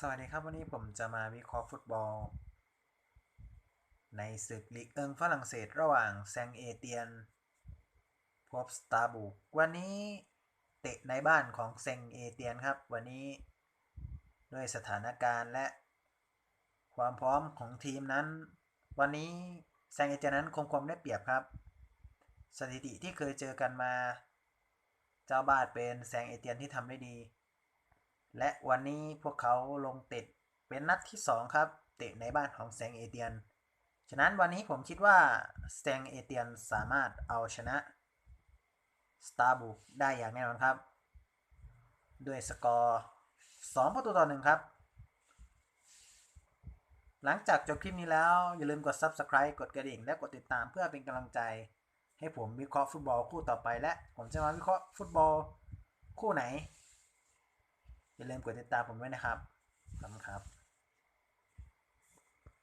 สวัสดีครับ วันนี้ผมจะมาวิเคราะห์ฟุตบอล ในศึกลีกเอิงฝรั่งเศสระหว่างแซงเอเตียน พบสตาร์บุกวันนี้เตะในบ้านของแซงเอเตียนครับ วันนี้ด้วยสถานการณ์และความพร้อมของทีมนั้น วันนี้แซงเอเตียนนั้นคงความได้เปรียบครับ สถิติที่เคยเจอกันมา เจ้าบ้านเป็นแซงเอเตียนที่ทำได้ดี และวันนี้พวกเขาลงเตะเป็นนัดที่ 2 ครับ เตะในบ้านของแซงเอเตียน ฉะนั้นวันนี้ผมคิดว่าแซงเอเตียนสามารถเอาชนะสตาร์บุกได้อย่างแน่นอนครับ ด้วยสกอร์ 2 ประตูต่อหนึ่งครับ หลังจากจบคลิปนี้แล้ว อย่าลืมกด Subscribe กดกระดิ่ง และกดติดตามเพื่อเป็นกำลังใจ ให้ผมวิเคราะห์ฟุตบอลคู่ต่อไปและ ผมจะมาวิเคราะห์ฟุตบอลคู่ไหน อย่าลืมกดติดตามผมด้วยนะครับขอบคุณครับ